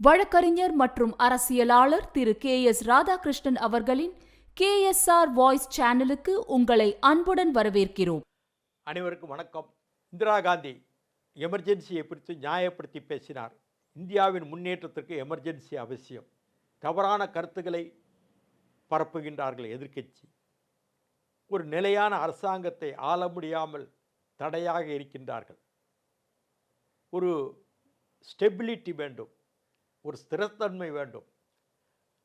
வழக்கறிஞர் மற்றும் அரசியலாளர் திரு கே எஸ் ராதாகிருஷ்ணன் அவர்களின் கே எஸ் ஆர் வாய்ஸ் சேனலுக்கு உங்களை அன்புடன் வரவேற்கிறோம். அனைவருக்கும் வணக்கம். இந்திரா காந்தி எமர்ஜென்சியை குறித்து நியாயப்படுத்தி பேசினார். இந்தியாவின் முன்னேற்றத்திற்கு எமர்ஜென்சி அவசியம். தவறான கருத்துக்களை பரப்புகின்றார்கள் எதிர்க்கட்சி. ஒரு நிலையான அரசாங்கத்தை ஆள முடியாமல் தடையாக இருக்கின்றார்கள். ஒரு ஸ்டெபிலிட்டி வேண்டும். ஒரு ஸ்திரத்தன்மை வேண்டும்.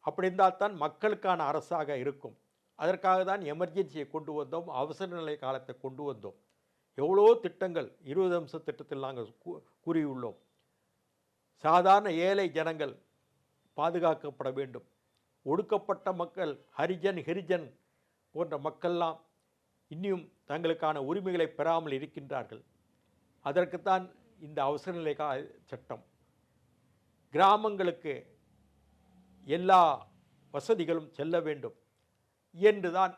அப்படி இருந்தால் தான் மக்களுக்கான அரசாக இருக்கும். அதற்காக தான் எமர்ஜென்சியை கொண்டு வந்தோம் அவசர நிலை காலத்தை கொண்டு வந்தோம். எவ்வளோ திட்டங்கள் இருபது அம்ச திட்டத்தில் நாங்கள் கூறியுள்ளோம். சாதாரண ஏழை ஜனங்கள் பாதுகாக்கப்பட வேண்டும். ஒடுக்கப்பட்ட மக்கள் ஹரிஜன் ஹிரிஜன் போன்ற மக்கள்லாம் இன்னும் தங்களுக்கான உரிமைகளை பெறாமல் இருக்கின்றார்கள். அதற்குத்தான் இந்த அவசரநிலை கா சட்டம். கிராமங்களுக்கு எல்லா வசதிகளும் செல்ல வேண்டும் என்றுதான்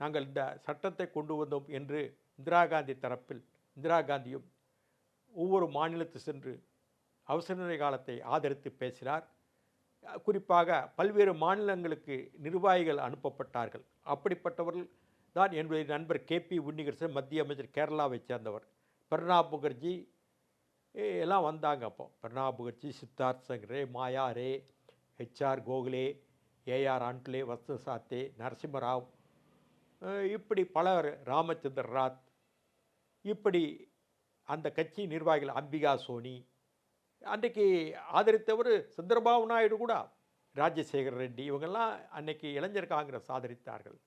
நாங்கள் இந்த சட்டத்தை கொண்டு வந்தோம் என்று இந்திரா காந்தி தரப்பில் இந்திரா காந்தியும் ஒவ்வொரு மாநிலத்து சென்று அவசரநிலை காலத்தை ஆதரித்து பேசினார். குறிப்பாக பல்வேறு மாநிலங்களுக்கு நிர்வாகிகள் அனுப்பப்பட்டார்கள். அப்படிப்பட்டவர்கள் தான் என்னுடைய நண்பர் கே பி உன்னிகிருஷ்ணன் மத்திய அமைச்சர் கேரளாவைச் சேர்ந்தவர். பிரணாப் முகர்ஜி எல்லாம் வந்தாங்க அப்போ. Pranab Mukherjee Siddhartha Shankar Ray Maya Ray H R Gokhale A R Antulay Vasant Sathe Narasimha Rao இப்படி பலர் ராமச்சந்திர ராத் இப்படி அந்த கட்சி நிர்வாகிகள் அம்பிகா சோனி அன்றைக்கு ஆதரித்தவர் சந்திரபாபு நாயுடு கூட ராஜசேகர் ரெட்டி இவங்கெல்லாம் அன்னைக்கு இளைஞர் காங்கிரஸ் ஆதரித்தார்கள்.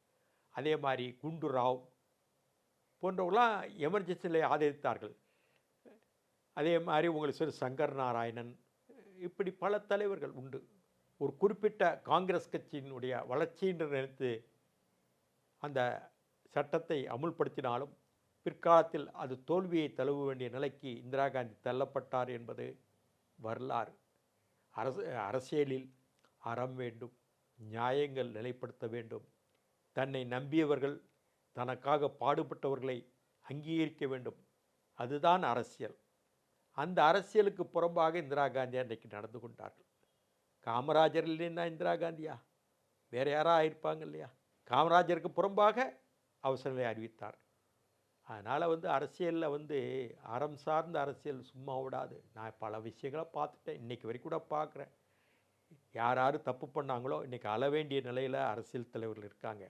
அதே மாதிரி குண்டு ராவ் போன்றவங்களாம் எமர்ஜென்சியில் ஆதரித்தார்கள். அதே மாதிரி உங்களுக்கு சொல்லி சங்கர் நாராயணன் இப்படி பல தலைவர்கள் உண்டு. ஒரு குறிப்பிட்ட காங்கிரஸ் கட்சியினுடைய வளர்ச்சி என்று நினைத்து அந்த சட்டத்தை அமுல்படுத்தினாலும் பிற்காலத்தில் அது தோல்வியை தழுவ வேண்டிய நிலைக்கு இந்திரா காந்தி தள்ளப்பட்டார் என்பது வரலாறு. அரசு அரசியலில் அறம் வேண்டும் நியாயங்கள் நிலைப்படுத்த வேண்டும். தன்னை நம்பியவர்கள் தனக்காக பாடுபட்டவர்களை அங்கீகரிக்க வேண்டும். அதுதான் அரசியல். அந்த அரசியலுக்கு புறம்பாக இந்திரா காந்தி அன்றைக்கு நடந்து கொண்டார்கள். காமராஜர் இல்லைன்னா இந்திரா காந்தியா? வேறு யாராக ஆயிருப்பாங்க இல்லையா? காமராஜருக்கு புறம்பாக அவசரநிலை அறிவித்தார். அதனால் வந்து அரசியலில் வந்து அறம் சார்ந்த அரசியல் சும்மா விடாது. நான் பல விஷயங்களை பார்த்துட்டேன். இன்றைக்கி வரைக்கும் கூட பார்க்குறேன். யார் யார் தப்பு பண்ணாங்களோ இன்றைக்கி அள வேண்டிய நிலையில் அரசியல் தலைவர்கள் இருக்காங்க.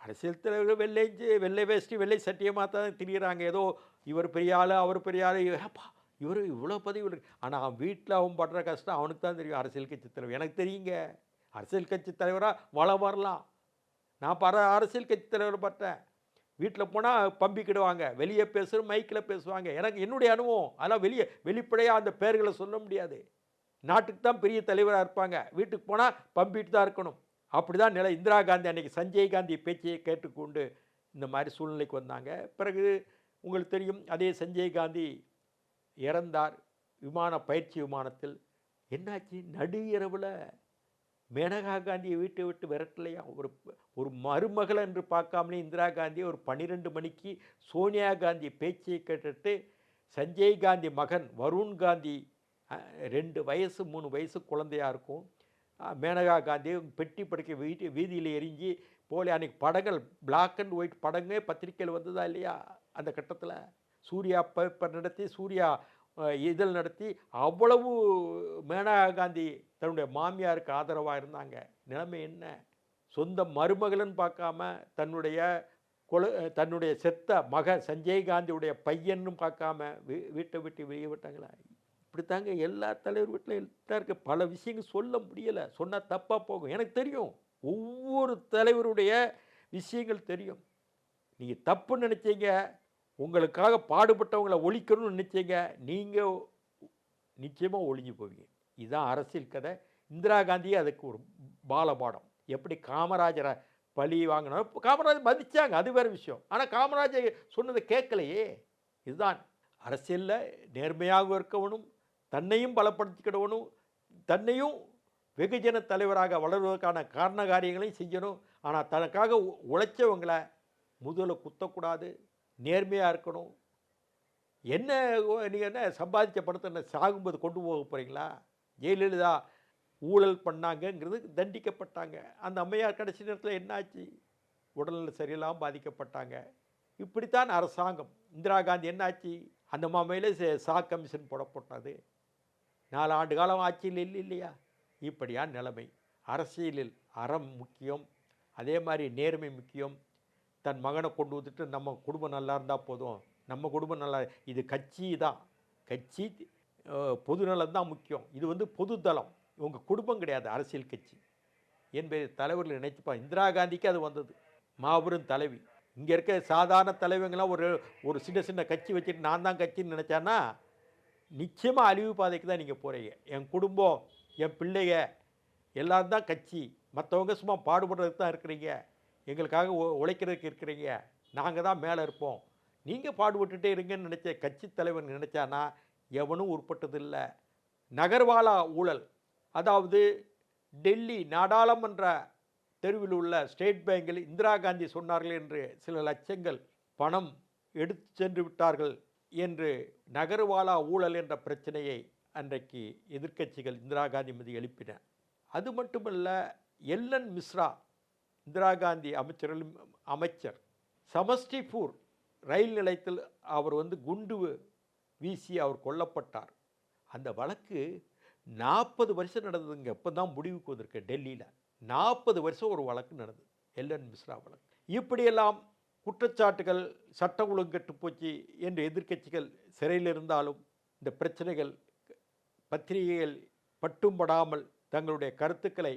அரசியல் தலைவர்கள் வெள்ளைஞ்சு வெள்ளை வேஷ்டி வெள்ளை சட்டியமாக தான் திரியிறாங்க ஏதோ இவர் பெரிய ஆள் அவர் பெரிய ஆள். ஏப்பா இவர் இவ்வளோ பதவி இருக்கு. ஆனால் அவன் வீட்டில் அவன் படுற கஷ்டம் அவனுக்கு தான் தெரியும். அரசியல் கட்சி தலைவர். எனக்கு தெரியுங்க. அரசியல் கட்சி தலைவராக வளம் வரலாம். நான் பர அரசியல் கட்சி தலைவர் பார்த்தேன் வீட்டில் போனால் பம்பிக்கிடுவாங்க. வெளியே பேசுகிற மைக்கில் பேசுவாங்க. எனக்கு என்னுடைய அனுபவம். அதெல்லாம் வெளியே வெளிப்படையாக அந்த பேர்களை சொல்ல முடியாது. நாட்டுக்கு தான் பெரிய தலைவராக இருப்பாங்க. வீட்டுக்கு போனால் பம்பிட்டு தான் இருக்கணும். அப்படி தான் நிலை. இந்திரா காந்தி அன்றைக்கி சஞ்சய் காந்தி பேச்சையை கேட்டுக்கொண்டு இந்த மாதிரி சூழ்நிலைக்கு வந்தாங்க. பிறகு உங்களுக்கு தெரியும் அதே சஞ்சய் காந்தி இறந்தார். விமான பயிற்சி விமானத்தில் என்னாச்சு? நடு இரவில் மேனகா காந்தியை வீட்டை விட்டு விரட்டலையா? ஒரு ஒரு மருமகள் என்று பார்க்காமலே இந்திரா காந்தி ஒரு பன்னிரெண்டு மணிக்கு சோனியா காந்தி பேச்சை கேட்டுட்டு சஞ்சய் காந்தி மகன் வருண் காந்தி ரெண்டு வயசு மூணு வயசு குழந்தையாக இருக்கும். மேனகா காந்தி பெட்டி படுக்க வீட்டு வீதியில் எரிஞ்சு போலே அன்றைக்கி படங்கள் பிளாக் அண்ட் ஒயிட் படங்களே பத்திரிக்கையில் வந்ததா இல்லையா? அந்த கட்டத்தில். சூர்யா பேப்பர் நடத்தி சூர்யா இதில் இதழ் நடத்தி அவ்வளவு மேனகா காந்தி தன்னுடைய மாமியாருக்கு ஆதரவாக இருந்தாங்க. நிலைமை என்ன? சொந்த மருமகளன் பார்க்காம தன்னுடைய கொல தன்னுடைய செத்த மக சஞ்சய் காந்தியுடைய பையன்னு பார்க்காம வீ வீட்டை விட்டு வெளியே விட்டாங்களா? இப்படித்தாங்க எல்லா தலைவர் வீட்டில் எல்லாம் பல விஷயங்கள் சொல்ல முடியலை. சொன்னால் தப்பாக போகும். எனக்கு தெரியும். ஒவ்வொரு தலைவருடைய விஷயங்கள் தெரியும். நீங்கள் தப்பு நினச்சிங்க. உங்களுக்காக பாடுபட்டவங்களை ஒழிக்கணும்னு நினச்சிங்க நீங்கள் நிச்சயமாக ஒழிஞ்சு போவீங்க. இதுதான் அரசியல் கதை. இந்திரா காந்தியே அதுக்கு ஒரு பாலபாடம் எப்படி காமராஜரை பழி வாங்கினாலும் காமராஜர் மதித்தாங்க அது வேறு விஷயம். ஆனால் காமராஜர் சொன்னதை கேட்கலையே. இதுதான் அரசியலில் நேர்மையாக இருக்கவனும் தன்னையும் பலப்படுத்திக்கிடவனும் தன்னையும் வெகுஜன தலைவராக வளர்வதற்கான காரண காரியங்களையும் செய்யணும். ஆனால் தனக்காக உழைச்சவங்களை முதல குத்தக்கூடாது. நேர்மையாக இருக்கணும். என்ன நீங்கள் என்ன சம்பாதிச்ச பணத்தை என்ன சாகும்போது கொண்டு போக போகிறீங்களா ஜெயலலிதா ஊழல் பண்ணாங்கங்கிறது தண்டிக்கப்பட்டாங்க. அந்த அம்மையார் கடைசி நேரத்தில் என்னாச்சு? உடல்நிலை சரியில்லாமல் பாதிக்கப்பட்டாங்க. இப்படித்தான் அரசாங்கம். இந்திரா காந்தி என்னாச்சு? அந்த மாமையில் சே- சா கமிஷன் போடப்பட்டது. நாலு ஆண்டு காலம் ஆட்சியில் இல்லை இல்லையா? இப்படியான நிலைமை. அரசியலில் அறம் முக்கியம். அதே மாதிரி நேர்மை முக்கியம். தன் மகனை கொண்டு வந்துட்டு நம்ம குடும்பம் நல்லா இருந்தால் போதும். நம்ம குடும்பம் நல்லா இது கட்சி தான். கட்சி பொதுநலம் தான் முக்கியம். இது வந்து பொதுத்தளம் உங்கள் குடும்பம் கிடையாது அரசியல் கட்சி. என்பதை தலைவர்கள் நினைச்சுப்பா. இந்திரா காந்திக்கு அது வந்தது. மாபெரும் தலைவி. இங்கே இருக்க சாதாரண தலைவங்களாம் ஒரு ஒரு சின்ன சின்ன கட்சி வச்சுட்டு நான் தான் கட்சின்னு நினச்சான்னா நிச்சயமாக அழிவு பாதைக்கு தான் நீங்கள் போகிறீங்க என் குடும்பம் என் பிள்ளைங்க எல்லாரும் தான் கட்சி. மற்றவங்க சும்மா பாடுபடுறதுக்கு தான் இருக்கிறீங்க. எங்களுக்காக உழைக்கிறதுக்கு இருக்கிறீங்க. நாங்கள் தான் மேலே இருப்போம். நீங்கள் பாடுபட்டுட்டே இருங்கன்னு நினச்ச கட்சி தலைவன் நினச்சானா எவனும் உட்பட்டதில்லை நகர்வாலா ஊழல். அதாவது டெல்லி நாடாளுமன்ற தெருவில் உள்ள ஸ்டேட் பேங்கில் இந்திரா காந்தி சொன்னார்கள் என்று சில லட்சங்கள் பணம் எடுத்து சென்று விட்டார்கள் என்று நகர்வாலா ஊழல் என்ற பிரச்சனையை அன்றைக்கு எதிர்க்கட்சிகள் இந்திரா காந்தி மீது எழுப்பின. அது மட்டுமல்ல எல்என் மிஸ்ரா இந்திரா காந்தி அமைச்சர்களும் அமைச்சர். சமஸ்டிபூர் ரயில் நிலையத்தில் அவர் வந்து குண்டு வீசி அவர் கொல்லப்பட்டார். அந்த வழக்கு நாற்பது வருஷம் நடந்ததுங்க. இப்போ தான் முடிவுக்கு வந்திருக்கு டெல்லியில். நாற்பது வருஷம் ஒரு வழக்கு நடந்தது. எல்என் மிஸ்ரா வழக்கு. இப்படியெல்லாம் குற்றச்சாட்டுகள் சட்ட ஒழுங்கு போச்சு என்று எதிர்க்கட்சிகள் சிறையில் இருந்தாலும் இந்த பிரச்சனைகள் பத்திரிகைகள் பட்டும் படாமல் தங்களுடைய கருத்துக்களை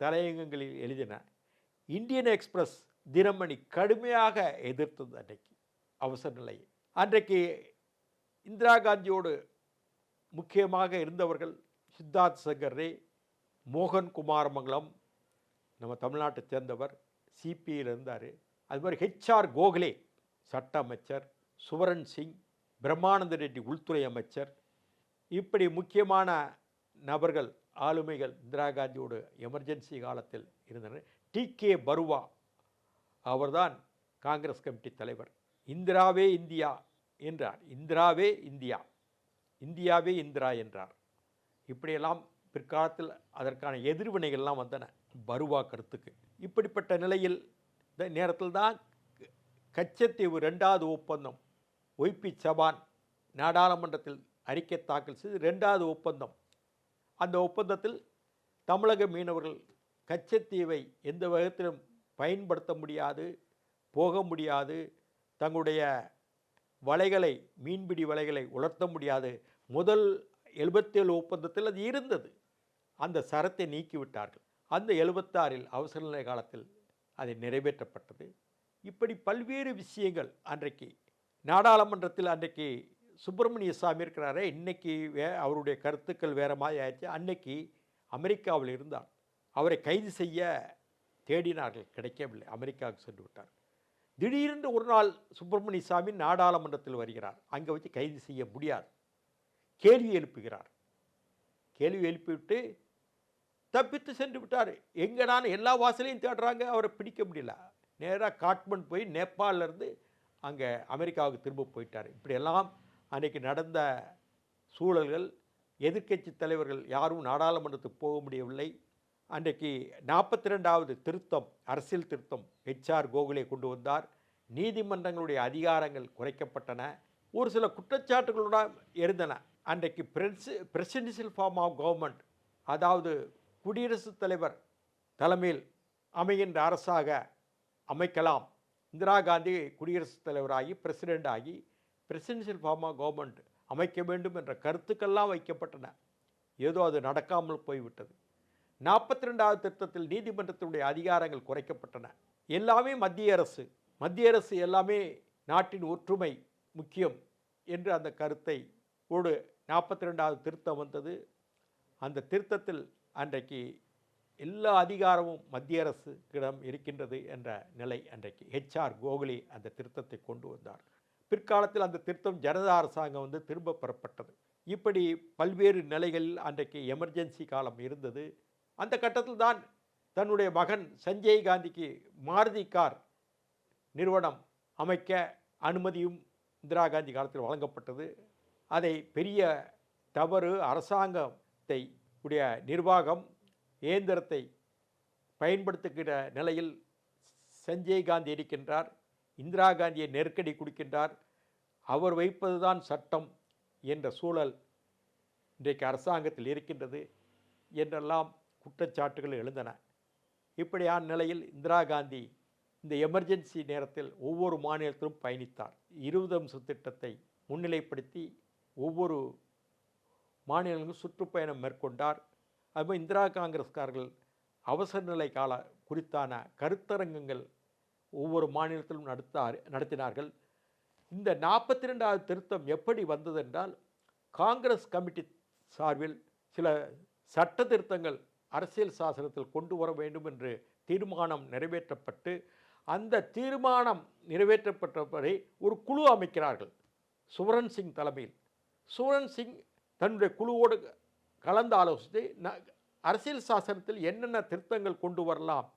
தலையங்கங்களில் எழுதின இந்தியன் எக்ஸ்பிரஸ் தினமணி கடுமையாக எதிர்த்தது அன்றைக்கு அவசர நிலையை அன்றைக்கு இந்திரா காந்தியோடு முக்கியமாக இருந்தவர்கள் சித்தார்த் சங்கர் ரே மோகன் குமாரமங்கலம் நம்ம தமிழ்நாட்டை சேர்ந்தவர் சிபியில் இருந்தார். அது மாதிரி ஹெச்ஆர் கோகலே சட்ட அமைச்சர் சுவரன் சிங் பிரம்மானந்த ரெட்டி உள்துறை அமைச்சர். இப்படி முக்கியமான நபர்கள் ஆளுமைகள் இந்திரா காந்தியோடு எமர்ஜென்சி காலத்தில் இருந்தனர். டி கே பருவா அவர்தான் காங்கிரஸ் கமிட்டி தலைவர். இந்திராவே இந்தியா என்றார். இந்திராவே இந்தியா. இந்தியாவே இந்திரா என்றார். இப்படியெல்லாம் பிற்காலத்தில் அதற்கான எதிர்வினைகள்லாம் வந்தன பருவா கருத்துக்கு. இப்படிப்பட்ட நிலையில் இந்த நேரத்தில் தான் கச்சத்தீவு ரெண்டாவது ஒப்பந்தம் ஒய்பி சபான் நாடாளுமன்றத்தில் அறிக்கை தாக்கல் செய்து ரெண்டாவது ஒப்பந்தம். அந்த ஒப்பந்தத்தில் தமிழக மீனவர்கள் கச்சத்தீவை எந்த விதத்திலும் பயன்படுத்த முடியாது போக முடியாது தங்களுடைய வலைகளை மீன்பிடி வலைகளை உலர்த்த முடியாது. முதல் எழுபத்தேழு ஒப்பந்தத்தில் அது இருந்தது. அந்த சரத்தை நீக்கிவிட்டார்கள். அந்த எழுபத்தாறில் அவசர நிலை காலத்தில் அது நிறைவேற்றப்பட்டது. இப்படி பல்வேறு விஷயங்கள் அன்றைக்கு நாடாளுமன்றத்தில் அன்றைக்கு சுப்பிரமணிய சாமி இருக்கிறாரே இன்றைக்கி வே அவருடைய கருத்துக்கள் வேறு மாதிரி ஆயிடுச்சு. அன்னைக்கு அமெரிக்காவில் இருந்தார். அவரை கைது செய்ய தேடினார்கள். கிடைக்கவில்லை. அமெரிக்காவுக்கு சென்று விட்டார் திடீரென்று ஒரு நாள் சுப்பிரமணிய சாமி நாடாளுமன்றத்தில் வருகிறார். அங்கே வச்சு கைது செய்ய முடியாது. கேள்வி எழுப்புகிறார். கேள்வி எழுப்பிவிட்டு தப்பித்து சென்று விட்டார் எங்கடான எல்லா வாசலையும் தேடுறாங்க. அவரை பிடிக்க முடியல. நேராக காட்மண்ட் போய் நேபாளிலேருந்து அங்கே அமெரிக்காவுக்கு திரும்ப போயிட்டார். இப்படியெல்லாம் அன்றைக்கி நடந்த சூழல்கள் எதிர்க்கட்சி தலைவர்கள் யாரும் நாடாளுமன்றத்துக்கு போக முடியவில்லை. அன்றைக்கு நாற்பத்தி ரெண்டாவது திருத்தம் அரசியல் திருத்தம் ஹெச்ஆர் கோகுலே கொண்டு வந்தார். நீதிமன்றங்களுடைய அதிகாரங்கள் குறைக்கப்பட்டன. ஒரு சில குற்றச்சாட்டுகளுடன் இருந்தன. அன்றைக்கு பிரஸ் பிரசிடென்சியல் ஃபார்ம் ஆஃப் கவர்மெண்ட் அதாவது குடியரசுத் தலைவர் தலைமையில் அமைகின்ற அரசாக அமைக்கலாம். இந்திரா காந்தி குடியரசுத் தலைவராகி பிரசிடெண்ட் ஆகி பிரசிடென்சியல் ஃபார்ம் ஆஃப் கவர்மெண்ட் அமைக்க வேண்டும் என்ற கருத்துக்கள்லாம் வைக்கப்பட்டன. ஏதோ அது நடக்காமல் போய்விட்டது. நாற்பத்தி ரெண்டாவது திருத்தத்தில் நீதிமன்றத்தினுடைய அதிகாரங்கள் குறைக்கப்பட்டன. எல்லாமே மத்திய அரசு. மத்திய அரசு எல்லாமே நாட்டின் ஒற்றுமை முக்கியம் என்று அந்த கருத்தை ஓடு நாற்பத்தி ரெண்டாவது திருத்தம் வந்தது. அந்த திருத்தத்தில் அன்றைக்கு எல்லா அதிகாரமும் மத்திய அரசுக்கிடம் இருக்கின்றது என்ற நிலை அன்றைக்கு ஹெச்ஆர் கோகுலி அந்த திருத்தத்தை கொண்டு வந்தார். பிற்காலத்தில் அந்த திருத்தம் ஜனதா அரசாங்கம் வந்து திரும்ப பெறப்பட்டது. இப்படி பல்வேறு நிலைகளில் அன்றைக்கு எமர்ஜென்சி காலம் இருந்தது. அந்த கட்டத்தில் தான் தன்னுடைய மகன் சஞ்சய் காந்திக்கு மாருதி கார் நிறுவனம் அமைக்க அனுமதியும் இந்திரா காந்தி காலத்தில் வழங்கப்பட்டது. அதை பெரிய தவறு அரசாங்கத்தை உடைய நிர்வாகம் இயந்திரத்தை பயன்படுத்துகிற நிலையில் சஞ்சய் காந்தி இருக்கின்றார் இந்திரா காந்தியை நெருக்கடி கொடுக்கின்றார் அவர் வைப்பதுதான் சட்டம் என்ற சூழல் இன்றைக்கு அரசாங்கத்தில் இருக்கின்றது என்றெல்லாம் குற்றச்சாட்டுகள் எழுந்தன. இப்படியான நிலையில் இந்திரா காந்தி இந்த எமர்ஜென்சி நேரத்தில் ஒவ்வொரு மாநிலத்திலும் பயணித்தார். இருபது அம்ச திட்டத்தை முன்னிலைப்படுத்தி ஒவ்வொரு மாநிலங்களும் சுற்றுப்பயணம் மேற்கொண்டார். அதுமாதிரி இந்திரா காங்கிரஸ்காரர்கள் அவசர நிலை கால குறித்தான கருத்தரங்கங்கள் ஒவ்வொரு மாநிலத்திலும் நடத்தார் நடத்தினார்கள். இந்த நாற்பத்தி ரெண்டாவது திருத்தம் எப்படி வந்ததென்றால் காங்கிரஸ் கமிட்டி சார்பில் சில சட்ட திருத்தங்கள் அரசியல் சாசனத்தில் கொண்டு வர வேண்டும் என்று தீர்மானம் நிறைவேற்றப்பட்டு அந்த தீர்மானம் நிறைவேற்றப்பட்டவரை ஒரு குழு அமைக்கிறார்கள். சுவரன் சிங் தலைமையில். சுவரன் சிங் தன்னுடைய குழுவோடு கலந்து ஆலோசித்து ந- அரசியல் சாசனத்தில் என்னென்ன திருத்தங்கள் கொண்டு வரலாம்?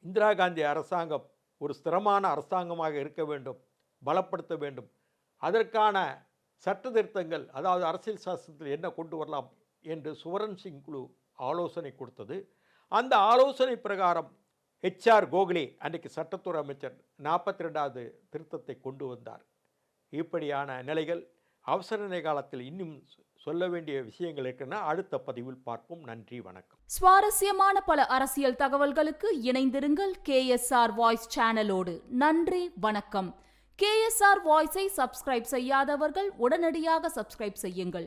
இந்திரா காந்தி அரசாங்கம் ஒரு ஸ்திரமான அரசாங்கமாக இருக்க வேண்டும் பலப்படுத்த வேண்டும். அதற்கான சட்ட திருத்தங்கள் அதாவது அரசியல் சாசனத்தில் என்ன கொண்டு வரலாம் என்று சுவரன் சிங் குழு ஆலோசனை கொடுத்தது. அந்த ஆலோசனை பிரகாரம் ஹெச்ஆர் கோகலே அன்றைக்கு சட்டத்துறை அமைச்சர் நாற்பத்தி ரெண்டாவது திருத்தத்தை கொண்டு வந்தார். இப்படியான நிலைகள் அவசர நிலை காலத்தில் இன்னும் சொல்ல வேண்டிய விஷயங்கள் இருக்குன்னா அடுத்த பதிவில் பார்ப்போம். நன்றி வணக்கம். சுவாரஸ்யமான பல அரசியல் தகவல்களுக்கு இணைந்திருங்கள் கேஎஸ்ஆர் வாய்ஸ் சேனலோடு நன்றி வணக்கம். கேஎஸ்ஆர் வாய்ஸை சப்ஸ்கிரைப் செய்யாதவர்கள் உடனடியாக சப்ஸ்கிரைப் செய்யுங்கள்.